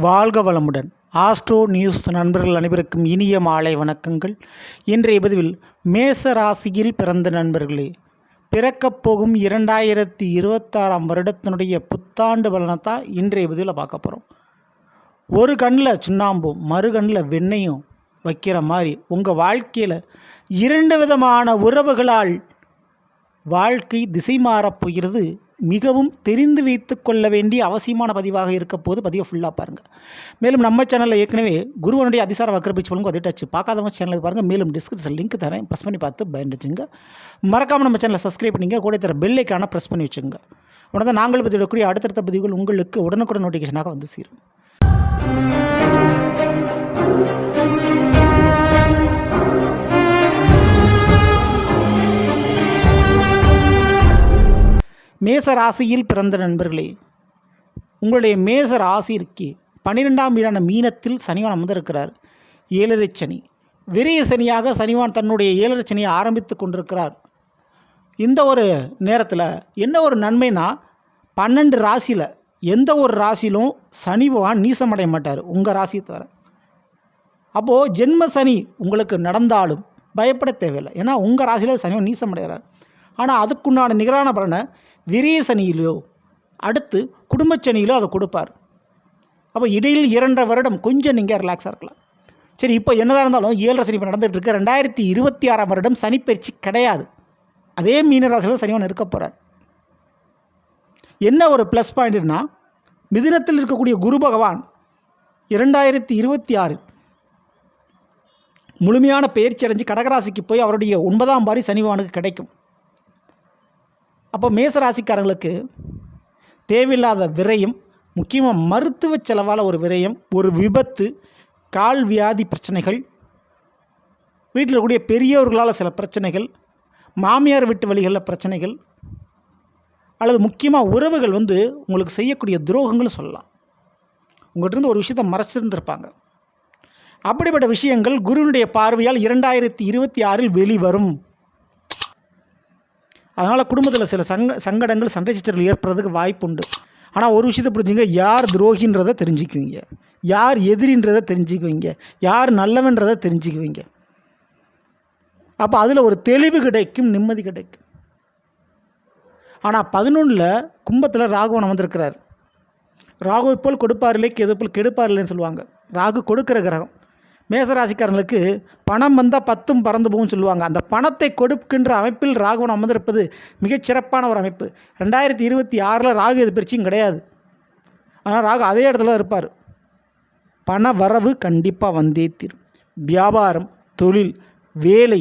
வாழ்க வளமுடன். Astro news நண்பர்கள் அனைவருக்கும் இனிய மாலை வணக்கங்கள். இன்றைய பதிவில் மேச ராசியில் பிறந்த நண்பர்களே பிறக்கப் போகும் இரண்டாயிரத்தி இருபத்தாறாம் வருடத்தினுடைய புத்தாண்டு பலனை தான் இன்றைய பதிவில் பார்க்க போகிறோம் ஒரு கண்ணில் சுண்ணாம்பும் மறு கண்ணில் வெண்ணையும் வைக்கிற மாதிரி உங்கள் வாழ்க்கையில் இரண்டு விதமான உறவுகளால் வாழ்க்கை திசை மாறப் போகிறது. மிகவும் தெரிந்து வைத்து கொள்ள வேண்டிய அவசியமான பதிவாக இருக்க போது பதிவை ஃபுல்லாக பாருங்கள் மேலும் நம்ம சேனலில் ஏற்கனவே குருவனுடைய அதிசார வக்கர பயிற்சி அதே டச்சு பார்க்காதவங்க சேனலுக்கு பாருங்கள் மேலும் டிஸ்கிரிப்ஷன் லிங்க் தரேன். ப்ரெஸ் பண்ணி பார்த்து பயந்துச்சுங்க. மறக்காமல் நம்ம சேனலை சப்ஸ்கிரைப் பண்ணிங்க கூட தர பெல்லைக்கான ப்ரெஸ் பண்ணி வச்சுங்க உடனே தான் நாங்கள் பதிவிடக்கூடிய அடுத்தடுத்த பதிவுகள் உங்களுக்கு உடனுக்குடன் நோட்டிஃபிகேஷனாக வந்து சேரும். மேச ராசியில் பிறந்த நண்பர்களே உங்களுடைய மேச ராசிக்கு பன்னிரெண்டாம் வீடான மீனத்தில் சனிவான் அமர்ந்திருக்கிறார். ஏழரை சனி. விரிய சனியாக சனிவான் தன்னுடைய ஏழரை சனியை ஆரம்பித்து கொண்டிருக்கிறார். இந்த ஒரு நேரத்தில் என்ன ஒரு நன்மைனா பன்னெண்டு ராசியில் எந்த ஒரு ராசியிலும் சனி பகவான் நீசமடைய மாட்டார் உங்கள் ராசியை தவிர. அப்போது ஜென்ம சனி உங்களுக்கு நடந்தாலும் பயப்பட தேவையில்லை. ஏன்னா உங்கள் ராசியில் சனிவன் நீசமடைகிறார் ஆனால் அதுக்குண்டான நிகரான பலனை விரிய சனியிலோ அடுத்து குடும்பச்சனியிலோ அதை கொடுப்பார். அப்போ இடையில் இரண்டரை வருடம் கொஞ்சம் நீங்கள் ரிலாக்ஸாக இருக்கலாம். சரி இப்போ என்னதாக இருந்தாலும் ஏழரை சனி இப்போ ரெண்டாயிரத்தி இருபத்தி ஆறாம் வருடம் சனிப்பயிற்சி கிடையாது. அதே மீனராசியில் சனிவன் இருக்க போகிறார் என்ன ஒரு ப்ளஸ் பாயிண்ட்னா மிதினத்தில் இருக்கக்கூடிய குரு பகவான் இரண்டாயிரத்தி இருபத்தி ஆறு முழுமையான பயிற்சி அடைஞ்சு கடகராசிக்கு போய் அவருடைய ஒன்பதாம் பாரி சனிவானுக்கு கிடைக்கும். அப்போ மேசராசிக்காரங்களுக்கு தேவையில்லாத விரயம் முக்கியமாக மருத்துவ செலவால் ஒரு விரயம் ஒரு விபத்து கால் வியாதி பிரச்சனைகள் வீட்டில் இருக்கக்கூடிய பெரியவர்களால் சில பிரச்சனைகள் மாமியார் வீட்டு வழிகளில் பிரச்சனைகள் அல்லது முக்கியமாக உறவுகள் வந்து உங்களுக்கு செய்யக்கூடிய துரோகங்கள் சொல்லலாம். உங்கள்கிட்ட இருந்து ஒரு விஷயத்தை மறைச்சிருந்திருப்பாங்க. அப்படிப்பட்ட விஷயங்கள் குருவினுடைய பார்வையால் இரண்டாயிரத்தி இருபத்தி ஆறில் வெளிவரும். அதனால் குடும்பத்தில் சில சங்க சங்கடங்கள் சண்டை சச்சரவுகள் ஏற்படுறதுக்கு வாய்ப்பு உண்டு ஆனால் ஒரு விஷயத்தை புரிஞ்சுங்க யார் துரோகின்றதை தெரிஞ்சுக்குவீங்க. யார் எதிரின்றதை தெரிஞ்சுக்குவீங்க. யார் நல்லவன்றதை தெரிஞ்சுக்குவீங்க. அப்போ அதில் ஒரு தெளிவு கிடைக்கும் நிம்மதி கிடைக்கும். ஆனால் பதினொன்றில் கும்பத்தில் ராகுவன் வந்திருக்கிறார் ராகுவை போல் கொடுப்பார் இல்லை கேது போல் கெடுப்பார் இல்லைன்னு சொல்லுவாங்க. ராகு கொடுக்கிற கிரகம். மேசராசிக்காரங்களுக்கு பணம் வந்தால் பத்தும் பறந்து போகும்னு சொல்லுவாங்க. அந்த பணத்தை கொடுக்கின்ற அமைப்பில் ராகுவன் அமர்ந்திருப்பது மிகச்சிறப்பான ஒரு அமைப்பு. ரெண்டாயிரத்தி இருபத்தி ஆறில் ராகு எது பிரச்சனையும் கிடையாது. ஆனால் ராகு அதே இடத்துல தான் இருப்பார். பண வரவு கண்டிப்பாக வந்தே தீரும். வியாபாரம் தொழில் வேலை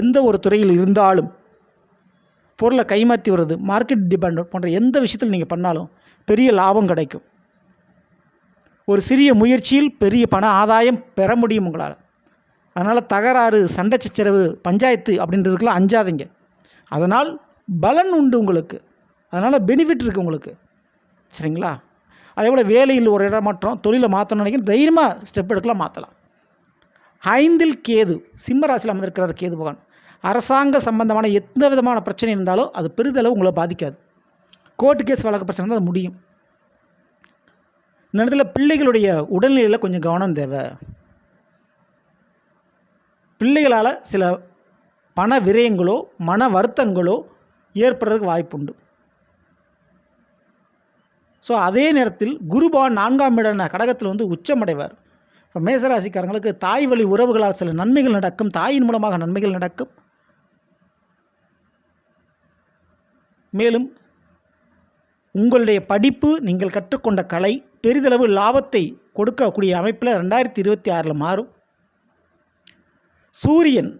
எந்த ஒரு துறையில் இருந்தாலும் பொருளை கைமாற்றி வர்றது மார்க்கெட் டிபெண்ட் போன்ற எந்த விஷயத்தில் நீங்கள் பண்ணாலும் பெரிய லாபம் கிடைக்கும். ஒரு சிறிய முயற்சியில் பெரிய பண ஆதாயம் பெற முடியும் உங்களால். அதனால் தகராறு சண்டை சச்சரவு பஞ்சாயத்து அப்படின்றதுக்கெல்லாம் அஞ்சாதீங்க. அதனால் பலன் உண்டு உங்களுக்கு. அதனால் பெனிஃபிட் இருக்குது உங்களுக்கு. சரிங்களா? அதே போல் வேலையில் ஒரு இடம் மாற்றம் தொழிலை மாற்றணும்னு நினைக்கிறேன் தைரியமாக ஸ்டெப் எடுக்கலாம் மாற்றலாம். ஐந்தில் கேது சிம்மராசியில் அமர்ந்திருக்கிறார் கேது பகவான். அரசாங்க சம்பந்தமான எந்த விதமான பிரச்சனை இருந்தாலும் அது பெரிதளவு உங்களை பாதிக்காது. கோர்ட்டு கேஸ் வழக்கு பிரச்சனை தான் அது முடியும். இந்த இடத்துல பிள்ளைகளுடைய உடல்நிலையில் கொஞ்சம் கவனம் தேவை. பிள்ளைகளால் சில பண விரயங்களோ மன வருத்தங்களோ ஏற்படுறதுக்கு வாய்ப்புண்டு ஸோ அதே நேரத்தில் குருபான் நான்காம் இடன கடகத்தில் வந்து உச்சமடைவார். இப்போ மேசராசிக்காரங்களுக்கு தாய் வழி உறவுகளால் சில நன்மைகள் நடக்கும் தாயின் மூலமாக நன்மைகள் நடக்கும். மேலும் உங்களுடைய படிப்பு நீங்கள் கற்றுக்கொண்ட கலை பெரிதளவு லாபத்தை கொடுக்கக்கூடிய அமைப்பில் ரெண்டாயிரத்தி இருபத்தி ஆறில் மாறும். சூரியன்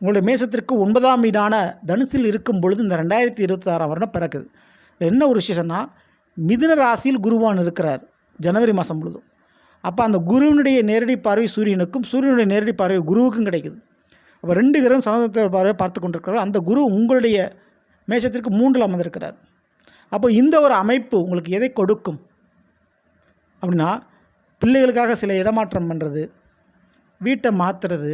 உங்களுடைய மேசத்திற்கு ஒன்பதாம் வீடான தனுசில் இருக்கும் பொழுது இந்த ரெண்டாயிரத்தி இருபத்தி ஆறாம் வருடம் பிறக்குது. என்ன ஒரு விசேஷம்னா மிதுன ராசியில் குருவான் இருக்கிறார் ஜனவரி மாதம் முழுதும். அப்போ அந்த குருவினுடைய நேரடி பார்வை சூரியனுக்கும் சூரியனுடைய நேரடி பார்வை குருவுக்கும் கிடைக்குது. அப்போ ரெண்டு கிரகம் சமதத்தை பார்வையை பார்த்து கொண்டிருக்கிறார் அந்த குரு உங்களுடைய மேஷத்திற்கு மூன்றில் அமர்ந்திருக்கிறார். அப்போ இந்த ஒரு அமைப்பு உங்களுக்கு எதை கொடுக்கும்? அப்படின்னா பிள்ளைகளுக்காக சில இடமாற்றம் பண்ணுறது வீட்டை மாற்றுறது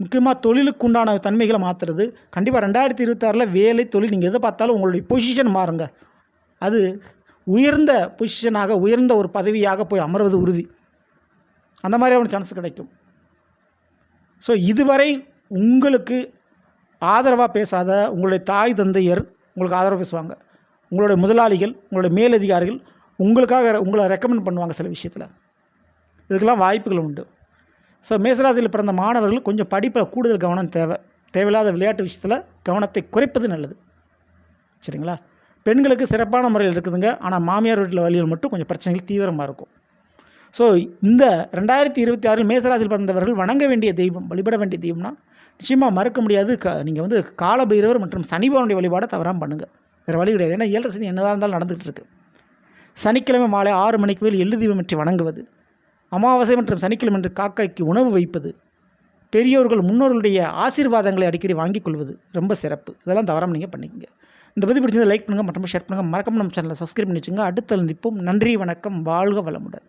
முக்கியமாக தொழிலுக்கு உண்டான தன்மைகளை மாற்றுறது கண்டிப்பாக ரெண்டாயிரத்தி இருபத்தாறில் வேலை தொழில் நீங்கள் எதை பார்த்தாலும் உங்களுடைய பொசிஷன் மாறுங்க. அது உயர்ந்த பொசிஷனாக உயர்ந்த ஒரு பதவியாக போய் அமர்வது உறுதி. அந்த மாதிரியான சான்ஸ் கிடைக்கும். ஸோ இதுவரை உங்களுக்கு ஆதரவாக பேசாத உங்களுடைய தாய் தந்தையர் உங்களுக்கு ஆதரவாக பேசுவாங்க. உங்களுடைய முதலாளிகள் உங்களுடைய மேலதிகாரிகள் உங்களுக்காக உங்களை ரெக்கமெண்ட் பண்ணுவாங்க சில விஷயத்தில். இதுக்கெல்லாம் வாய்ப்புகள் உண்டு. ஸோ மேசராசியில் பிறந்த மாணவர்கள் கொஞ்சம் படிப்பில் கூடுதல் கவனம் தேவை. தேவையில்லாத விளையாட்டு விஷயத்தில் கவனத்தை குறைப்பது நல்லது. சரிங்களா? பெண்களுக்கு சிறப்பான முறையில் இருக்குதுங்க. ஆனால் மாமியார் வீட்டில் வழியில் மட்டும் கொஞ்சம் பிரச்சனைகள் தீவிரமாக இருக்கும். ஸோ இந்த ரெண்டாயிரத்தி இருபத்தி ஆறில் மேசராசியில் பிறந்தவர்கள் வணங்க வேண்டிய தெய்வம் வழிபட வேண்டிய தெய்வம்னா நிச்சயமாக மறக்க முடியாது. க நீங்கள் வந்து காலபைரவர் மற்றும் சனிபவனுடைய வழிபாடை தவறாமல் பண்ணுங்கள் வேறு வழி கிடையாது. ஏன்னா ஏழரை சனி என்னதான் இருந்தாலும் நடந்துகிட்டு இருக்கு. சனிக்கிழமை மாலை ஆறு மணிக்கு மேல் எள்ளு தீபமற்றி வணங்குவது. அமாவாசை மற்றும் சனிக்கிழமை என்று காக்காய்க்கு உணவு வைப்பது. பெரியோர்கள் முன்னோர்களுடைய ஆசீர்வாதங்களை அடிக்கடி வாங்கிக் கொள்வது ரொம்ப சிறப்பு. இதெல்லாம் தவறாமல் நீங்கள் பண்ணிக்கங்க. இந்த பதிவு பிடிச்சதை லைக் பண்ணுங்கள் மற்றும் ஷேர் பண்ணுங்கள் மறக்காம நம்ம சேனலை சப்ஸ்கிரைப் பண்ணி வச்சுங்க அடுத்த சந்திப்போம். நன்றி வணக்கம் வாழ்க வளமுடன்.